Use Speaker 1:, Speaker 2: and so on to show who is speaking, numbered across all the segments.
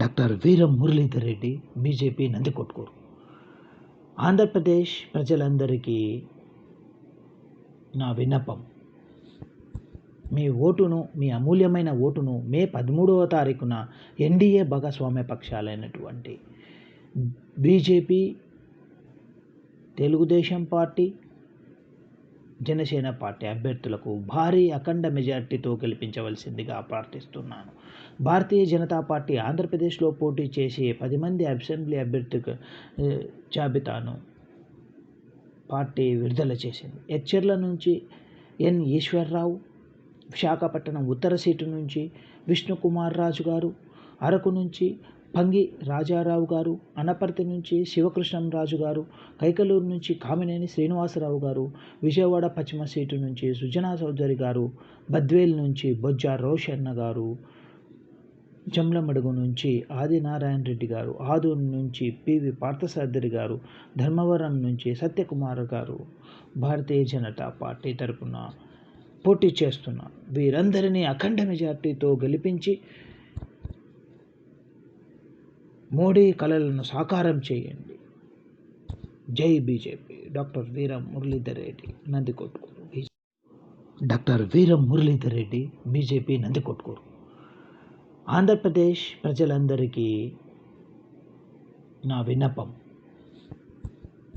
Speaker 1: Doctor Veeram Muralidhar Reddy BJP Nandikotkur. Andhra Pradesh ప్రజలందరికీ నా విన్నపం. మీ ఓటును మీ అమూల్యమైన ఓటును మే పదమూడవ తారీఖున ఎన్డీఏ భాగస్వామ్య పక్షాలైనటువంటి BJP Telugu Desam party Janasena party అభ్యర్థులకు భారీ అఖండ మెజార్టీతో గెలిపించవలసిందిగా ప్రార్థిస్తున్నాను. భారతీయ జనతా పార్టీ ఆంధ్రప్రదేశ్లో పోటీ చేసే పది మంది అసెంబ్లీ అభ్యర్థుల జాబితాను పార్టీ విడుదల చేసింది. హెచ్ఎర్ల నుంచి ఎన్. ఈశ్వర్రావు విశాఖపట్నం ఉత్తర సీటు నుంచి విష్ణుకుమార్ రాజు గారు అరకు నుంచి పంగి రాజారావు గారు అనపర్తి నుంచి శివకృష్ణంరాజు గారు కైకలూరు నుంచి కామినేని శ్రీనివాసరావు గారు విజయవాడ పశ్చిమ సీటు నుంచి సుజనా చౌదరి గారు బద్వేల్ నుంచి బొజ్జ రోషన్న గారు జమ్లమడుగు నుంచి ఆదినారాయణ రెడ్డి గారు ఆదూరు నుంచి పివి పార్థసారథి గారు ధర్మవరం నుంచి సత్యకుమార్ గారు భారతీయ జనతా పార్టీ తరపున పోటీ చేస్తున్నారు వీరందరినీ అఖండ మెజార్టీతో గెలిపించి మోడీ కలలను సాకారం చేయండి. జై BJP. Doctor Veeram Muralidhar Reddy Nandikotkur. Doctor Veeram Muralidhar Reddy BJP Nandikotkur. Andhra Pradesh ప్రజలందరికీ నా విన్నపం.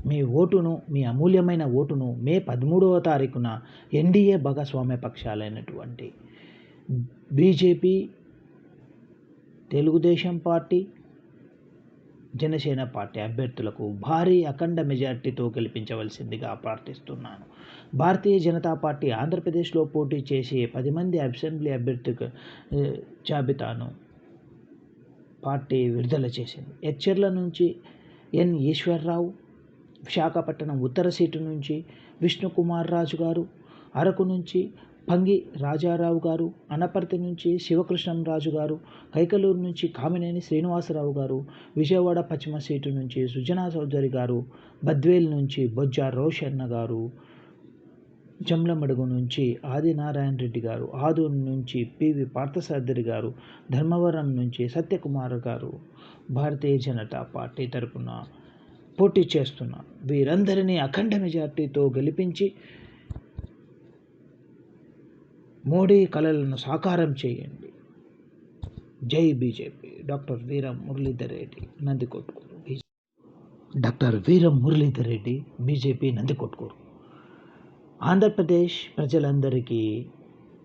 Speaker 1: మీ ఓటును మీ అమూల్యమైన ఓటును మే పదమూడవ తారీఖున ఎన్డీఏ భాగస్వామ్య పక్షాలైనటువంటి BJP Telugu Desam party Janasena party అభ్యర్థులకు భారీ అఖండ మెజార్టీతో గెలిపించవలసిందిగా ప్రార్థిస్తున్నాను. భారతీయ జనతా పార్టీ ఆంధ్రప్రదేశ్లో పోటీ చేసే పది మంది అసెంబ్లీ అభ్యర్థుల జాబితాను పార్టీ విడుదల చేసింది. హెచ్చర్ల నుంచి ఎన్. ఈశ్వర్రావు విశాఖపట్నం ఉత్తర సీటు నుంచి విష్ణుకుమార్ రాజు గారు అరకు నుంచి పంగి రాజారావు గారు అనపర్తి నుంచి శివకృష్ణంరాజు గారు కైకలూరు నుంచి కామినేని శ్రీనివాసరావు గారు విజయవాడ పశ్చిమ సీటు నుంచి సుజనా చౌదరి గారు బద్వేల్ నుంచి బొజ్జ రోషన్న గారు జమ్లమడుగు నుంచి ఆదినారాయణ రెడ్డి గారు ఆదూరు నుంచి పివి పార్థసారథి గారు ధర్మవరం నుంచి సత్యకుమార్ గారు భారతీయ జనతా పార్టీ తరపున పోటీ చేస్తున్నారు వీరందరినీ అఖండ మెజార్టీతో గెలిపించి మోడీ కళలను సాకారం చేయండి. జై BJP. Doctor Veeram Muralidhar Reddy Nandikotkur. Doctor Veeram Muralidhar Reddy BJP Nandikotkur. Andhra Pradesh ప్రజలందరికీ